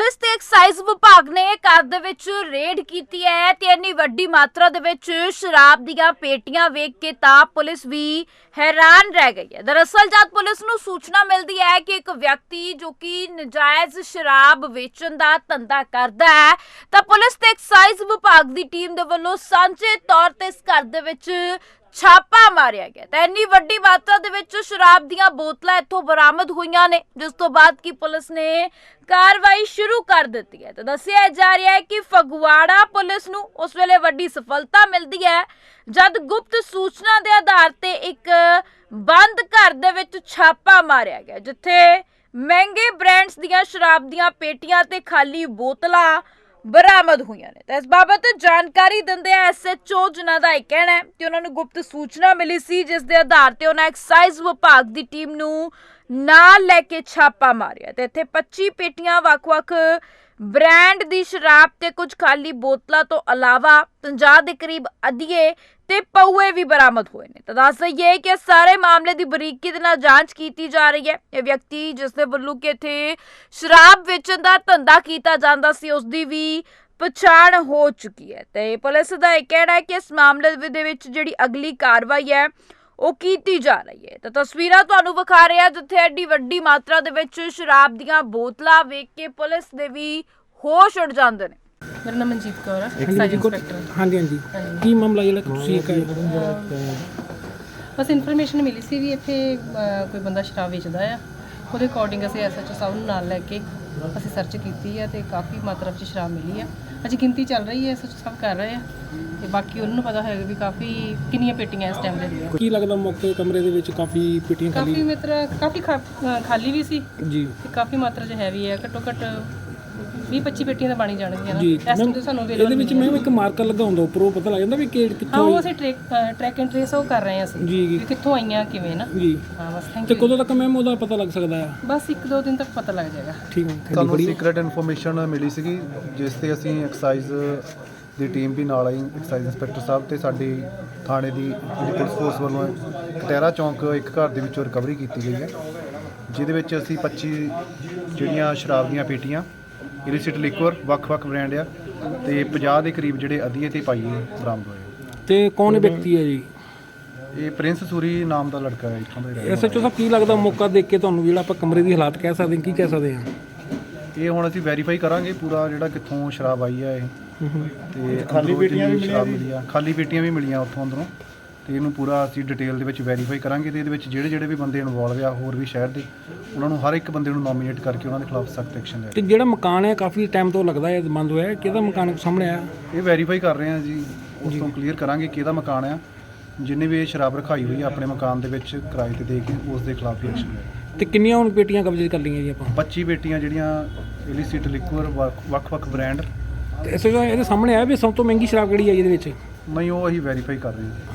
Police ਤੇ exercise ਵਿਭਾਗ ਨੇ ਘਰ ਦੇ ਵਿੱਚ ਰੇਡ ਕੀਤੀ ਹੈ ਤੇ ਇੰਨੀ ਵੱਡੀ ਮਾਤਰਾ ਦੇ ਵਿੱਚ ਸ਼ਰਾਬ ਦੀਆਂ ਪੇਟੀਆਂ ਵੇਖ ਕੇ ਤਾਂ ਪੁਲਿਸ ਵੀ ਹੈਰਾਨ ਰਹਿ ਗਈ ਹੈ। ਦਰਅਸਲ ਜਦ ਪੁਲਿਸ ਨੂੰ ਸੂਚਨਾ ਮਿਲਦੀ ਹੈ ਕਿ ਇੱਕ ਵਿਅਕਤੀ ਜੋ ਕਿ ਨਜਾਇਜ਼ ਸ਼ਰਾਬ ਵੇਚਣ ਦਾ ਧੰਦਾ ਕਰਦਾ ਹੈ, ਤਾਂ ਪੁਲਿਸ ਤੇ ਐਕਸਾਈਜ਼ ਵਿਭਾਗ ਦੀ ਟੀਮ ਦੇ ਵੱਲੋਂ ਸਾਂਝੇ ਤੌਰ ਤੇ ਇਸ ਘਰ ਦੇ ਵਿੱਚ ਛਾਪਾ ਮਾਰਿਆ ਗਿਆ। ਤਾਂ ਇੰਨੀ ਵੱਡੀ ਮਾਤਰਾ ਦੇ ਵਿੱਚ ਸ਼ਰਾਬ ਦੀਆਂ ਬੋਤਲਾਂ ਇੱਥੋਂ ਬਰਾਮਦ ਹੋਈਆਂ ਨੇ, ਜਿਸ ਤੋਂ ਬਾਅਦ ਕੀ ਪੁਲਿਸ ਨੇ ਕਾਰਵਾਈ ਸ਼ੁਰੂ ਕਰ ਦਿੱਤੀ ਹੈ। ਤਾਂ ਦੱਸਿਆ ਜਾ ਰਿਹਾ ਹੈ ਕਿ ਫਗਵਾੜਾ ਪੁਲਿਸ ਨੂੰ ਉਸ ਵੇਲੇ ਵੱਡੀ ਸਫਲਤਾ ਮਿਲਦੀ ਹੈ, ਜਦ ਗੁਪਤ ਸੂਚਨਾ ਦੇ ਆਧਾਰ ਤੇ ਇੱਕ ਬੰਦ ਘਰ ਦੇ ਵਿੱਚ ਛਾਪਾ ਮਾਰਿਆ ਗਿਆ, ਜਿੱਥੇ ਮਹਿੰਗੇ ਬ੍ਰਾਂਡਸ ਦੀਆਂ ਸ਼ਰਾਬ ਦੀਆਂ ਪੇਟੀਆਂ ਤੇ ਖਾਲੀ ਬੋਤਲਾਂ ਬਰਾਮਦ ਹੋਈਆਂ ਨੇ। ਤਾਂ ਇਸ ਬਾਬਤ ਜਾਣਕਾਰੀ ਦਿੰਦੇ ਆ ਐਸਐਚਓ ਜਿਨ੍ਹਾਂ ਦਾ ਇਹ ਕਹਿਣਾ ਹੈ ਕਿ ਉਹਨਾਂ ਨੂੰ ਗੁਪਤ ਸੂਚਨਾ ਮਿਲੀ ਸੀ, ਜਿਸ ਦੇ ਆਧਾਰ ਤੇ ਉਹਨਾਂ ਐਕਸਾਈਜ਼ ਵਿਭਾਗ ਦੀ ਟੀਮ ਨੂੰ ਨਾਲ ਲੈ ਕੇ ਛਾਪਾ ਮਾਰਿਆ। ਤੇ ਇੱਥੇ 25 ਪੇਟੀਆਂ ਵੱਖ-ਵੱਖ ਬ੍ਰਾਂਡ ਦੀ ਸ਼ਰਾਬ ਤੇ ਕੁਝ ਖਾਲੀ ਬੋਤਲਾਂ ਤੋਂ ਇਲਾਵਾ 50 ਦੇ ਕਰੀਬ ਅਧੀਏ ਤੇ ਪਊਏ ਵੀ ਬਰਾਮਦ ਹੋਏ ਨੇ। ਤਾਂ ਦੱਸ ਦਈਏ ਕਿ ਸਾਰੇ ਮਾਮਲੇ ਦੀ ਬਰੀਕੀ ਦੇ ਨਾਲ ਜਾਂਚ ਕੀਤੀ ਜਾ ਰਹੀ ਹੈ। ਇਹ ਵਿਅਕਤੀ ਜਿਸ ਦੇ ਵੱਲੋਂ ਕਿ ਇੱਥੇ ਸ਼ਰਾਬ ਵੇਚਣ ਦਾ ਧੰਦਾ ਕੀਤਾ ਜਾਂਦਾ ਸੀ ਉਸ ਦੀ ਵੀ ਪਛਾਣ ਹੋ ਚੁੱਕੀ ਹੈ। ਤੇ ਪੁਲਿਸ ਦਾ ਇਹ ਕਹਿਣਾ ਹੈ ਕਿ ਇਸ ਮਾਮਲੇ ਦੇ ਵਿੱਚ ਜਿਹੜੀ ਅਗਲੀ ਕਾਰਵਾਈ ਹੈ ਉਹ ਕੀਤੀ ਜਾ ਰਹੀ ਹੈ। ਤਾਂ ਤਸਵੀਰਾਂ ਤੁਹਾਨੂੰ ਵਿਖਾ ਰਿਹਾ ਜਿੱਥੇ ਐਡੀ ਵੱਡੀ ਮਾਤਰਾ ਦੇ ਵਿੱਚ ਸ਼ਰਾਬ ਦੀਆਂ ਬੋਤਲਾਂ ਵੇਖ ਕੇ ਪੁਲਿਸ ਦੇ ਵੀ ਹੋਸ਼ ਉੱਡ ਜਾਂਦੇ ਨੇ। ਮੇਰਾ ਨਾਮ ਮਨਜੀਤ ਕੌਰ ਹੈ ਹਾਂਜੀ ਸਾਈਡ ਜੀ, ਕੁਛ- ਇੰਸਪੈਕਟਰ ਹਾਂਜੀ ਹਾਂਜੀ। ਕੀ ਮਾਮਲਾ ਜਿਹੜਾ ਤੁਸੀਂ ਇੱਕ ਬਸ ਇਨਫੋਰਮੇਸ਼ਨ ਮਿਲੀ ਸੀ ਵੀ ਇੱਥੇ ਅਹ, ਕੋਈ ਬੰਦਾ ਸ਼ਰਾਬ ਵੇਚਦਾ ਆ। ਉਹਦੇ ਅਕੋਰਡਿੰਗ ਅਸੀਂ ਐਸਐਚਓ ਸਾਹਿਬ ਨੂੰ ਨਾਲ ਲੈ ਕੇ ਅਸੀਂ ਸਰਚ ਕੀਤੀ ਹੈ ਤੇ ਕਾਫੀ ਮਾਤਰਾ ਵਿੱਚ ਸ਼ਰਾਬ ਮਿਲੀ ਆ। ਅਜੇ ਗਿਣਤੀ ਚੱਲ ਰਹੀ ਹੈ ਐਸਐਚਓ ਸਾਹਿਬ ਕਰ ਰਹੇ ਆ। ਤੇ ਬਾਕੀ ਉਹਨਾਂ ਨੂੰ ਪਤਾ ਹੋਏਗਾ ਵੀ ਕਾਫੀ ਕਿੰਨੀਆਂ ਪੇਟੀਆਂ ਇਸ ਟਾਈਮ ਦੇ। ਕੀ ਲੱਗਦਾ ਮੌਕੇ ਕਮਰੇ ਦੇ ਵਿੱਚ ਕਾਫੀ ਪਿਟੀਆਂ ਕਾਫੀ ਖਾਲੀ ਮਾਤਰਾ ਕਾਫੀ ਖਾ- ਖਾਲੀ ਵੀ ਸੀ। ਜੀ। ਤੇ ਕਾਫੀ ਮਾਤਰਾ 'ਚ ਹੈਵੀ ਹੈ ਘੱਟੋ ਘੱਟ 20 25 ਪੇਟੀਆਂ ਤਾਂ ਬਣੀ ਜਾਣਗੀਆਂ ਨਾ। ਜੀ ਇਸ ਟਾਈਮ ਮੈਮ, ਤੇ ਸਾਨੂੰ ਇਹਦੇ available ਵਿੱਚ ਨਹੀਂ ਹੈ। ਮੈਂ ਇੱਕ ਮਾਰਕਰ ਲੱਗਾ ਹੁੰਦਾ ਉੱਪਰੋਂ ਪਤਾ ਲੱਗ ਜਾਂਦਾ ਵੀ ਕਿ ਹਾਂ ਕਿੱਥੋਂ ਉਹ ਅਸੀਂ ਟ੍ਰੈਕ ਟਰੈਕ ਐਂਡ ਟ੍ਰੇਸ ਉਹ ਕਰ ਰਹੇ ਹਾਂ ਅਸੀਂ ਜੀ ਵੀ ਕਿੱਥੋਂ ਆਈਆਂ ਕਿਵੇਂ ਨਾ। ਜੀ। ਹਾਂ ਬਸ ਥੈਂਕ ਤੇ ਯੂ ਕਦੋਂ ਤੱਕ ਮੈਮ ਉਹਦਾ ਪਤਾ ਲੱਗ ਸਕਦਾ ਹੈ ਬਸ ਇੱਕ ਦੋ ਦਿਨ ਤੱਕ ਪਤਾ ਲੱਗ ਜਾਏਗਾ। ਠੀਕ ਹੈ ਸਾਨੂੰ ਸੀਕ੍ਰੀਟ ਇਨਫੋਰਮੇਸ਼ਨ ਮਿਲੀ ਸੀਗੀ ਜਿਸ ਤੇ ਅਸੀਂ ਐਕਸਾਈਜ਼ ਦੀ ਟੀਮ ਵੀ ਨਾਲ ਆਈ ਐਕਸਾਈਜ਼ ਇੰਸਪੈਕਟਰ ਸਾਹਿਬ ਤੇ ਸਾਡੀ ਥਾਣੇ ਦੀ ਜਿਹੜੀ ਪੁਲਿਸ ਫੋਰਸ ਵੱਲੋਂ ਕਟਹਿਰਾ ਚੌਂਕ ਇੱਕ ਘਰ ਦੇ ਵਿੱਚੋਂ ਰਿਕਵਰੀ ਕੀਤੀ ਗਈ ਹੈ ਜਿਹਦੇ ਵਿੱਚ ਅਸੀਂ 25 ਜਿਹੜੀਆਂ ਸ਼ਰਾਬ ਦੀਆਂ ਪੇਟੀਆਂ ਇਲਿਸਿਟ ਲਿਕਵਰ ਵੱਖ-ਵੱਖ ਬ੍ਰਾਂਡ ਆ। ਤੇ 50 ਦੇ ਕਰੀਬ ਜਿਹੜੇ ਅਧੀਏ ਤੇ ਪਾਈਏ ਬਰਾਮਦ ਹੋਏ ਤੇ ਕੌਣ ਵਿਅਕਤੀ ਹੈ ਜੀ? ਇਹ ਪ੍ਰਿੰਸ ਸੂਰੀ ਨਾਮ ਦਾ ਲੜਕਾ ਹੈ ਇੱਥੋਂ ਦਾ ਹੀ ਰਹਿਣ ਐਸਐਚਓ ਸਾਹਿਬ ਕੀ ਲੱਗਦਾ ਮੌਕਾ ਦੇਖ ਕੇ ਤੁਹਾਨੂੰ ਜਿਹੜਾ ਆਪਾਂ ਕਮਰੇ ਦੀ ਹਾਲਾਤ ਕਹਿ ਸਕਦੇ ਹਾਂ ਕੀ ਕਹਿ ਸਕਦੇ ਹਾਂ? ਇਹ ਹੁਣ ਅਸੀਂ ਵੈਰੀਫਾਈ ਕਰਾਂਗੇ ਪੂਰਾ ਜਿਹੜਾ ਕਿੱਥੋਂ ਸ਼ਰਾਬ ਆਈ ਹੈ ਇਹ। ਤੇ ਖਾਲੀ ਪੇਟੀਆਂ ਵੀ ਮਿਲੀਆਂ ਖਾਲੀ ਪੇਟੀਆਂ ਵੀ ਮਿਲੀਆਂ ਉੱਥੋਂ ਅੰਦਰੋਂ। ਤੇ ਇਹਨੂੰ ਪੂਰਾ ਅਸੀਂ ਡਿਟੇਲ ਦੇ ਵਿੱਚ ਵੈਰੀਫਾਈ ਕਰਾਂਗੇ ਤੇ ਇਹਦੇ ਵਿੱਚ ਜਿਹੜੇ ਜਿਹੜੇ ਵੀ ਬੰਦੇ ਇਨਵੋਲਵ ਆ ਹੋਰ ਵੀ ਸ਼ਹਿਰ ਦੇ ਉਹਨਾਂ ਨੂੰ ਹਰ ਇੱਕ ਬੰਦੇ ਨੂੰ ਨੋਮੀਨੇਟ ਕਰਕੇ ਉਹਨਾਂ ਦੇ ਖਿਲਾਫ ਸਖਤ ਐਕਸ਼ਨ ਲੈ ਤੇ ਜਿਹੜਾ ਮਕਾਨ ਹੈ ਕਾਫੀ ਟਾਈਮ ਤੋਂ ਲੱਗਦਾ ਹੈ ਬੰਦ ਹੋਇਆ ਹੈ ਕਿਹਦਾ ਮਕਾਨ ਸਾਹਮਣੇ ਆਇਆ? ਇਹ ਵੈਰੀਫਾਈ ਕਰ ਰਹੇ ਆ ਜੀ ਉਸ ਤੋਂ ਕਲੀਅਰ ਕਰਾਂਗੇ ਕਿਹਦਾ ਮਕਾਨ ਆ। ਜਿੰਨੇ ਵੀ ਇਹ ਸ਼ਰਾਬ ਰਖਾਈ ਹੋਈ ਆ ਆਪਣੇ ਮਕਾਨ ਦੇ ਵਿੱਚ ਕਿਰਾਏ ਤੇ ਦੇ ਕੇ ਉਸ ਦੇ ਖਿਲਾਫ ਐਕਸ਼ਨ ਲੈ ਤੇ ਕਿੰਨੀਆਂ ਹੁਣ ਪੇਟੀਆਂ ਕਬਜ਼ੇ ਕਰ ਲਈਆਂ ਜੀ ਆਪਾਂ? 25 ਬੇਟੀਆਂ ਜਿਹੜੀਆਂ ਇਲਿਸਿਟ ਲਿਕਵਰ ਵੱਖ-ਵੱਖ ਬ੍ਰਾਂਡ ਤੇ ਐਸਐਚਓ ਇਹਦੇ ਸਾਹਮਣੇ ਆਇਆ ਵੀ ਸਭ ਤੋਂ ਮਹਿੰਗੀ ਸ਼ਰਾਬ ਕਿਹੜੀ ਹੈ ਜੀ ਇਹਦੇ ਵਿੱਚ? ਨਹੀਂ ਉਹ ਅਸੀਂ ਵੈਰੀਫਾਈ ਕਰ ਰਹੇ ਹਾਂ।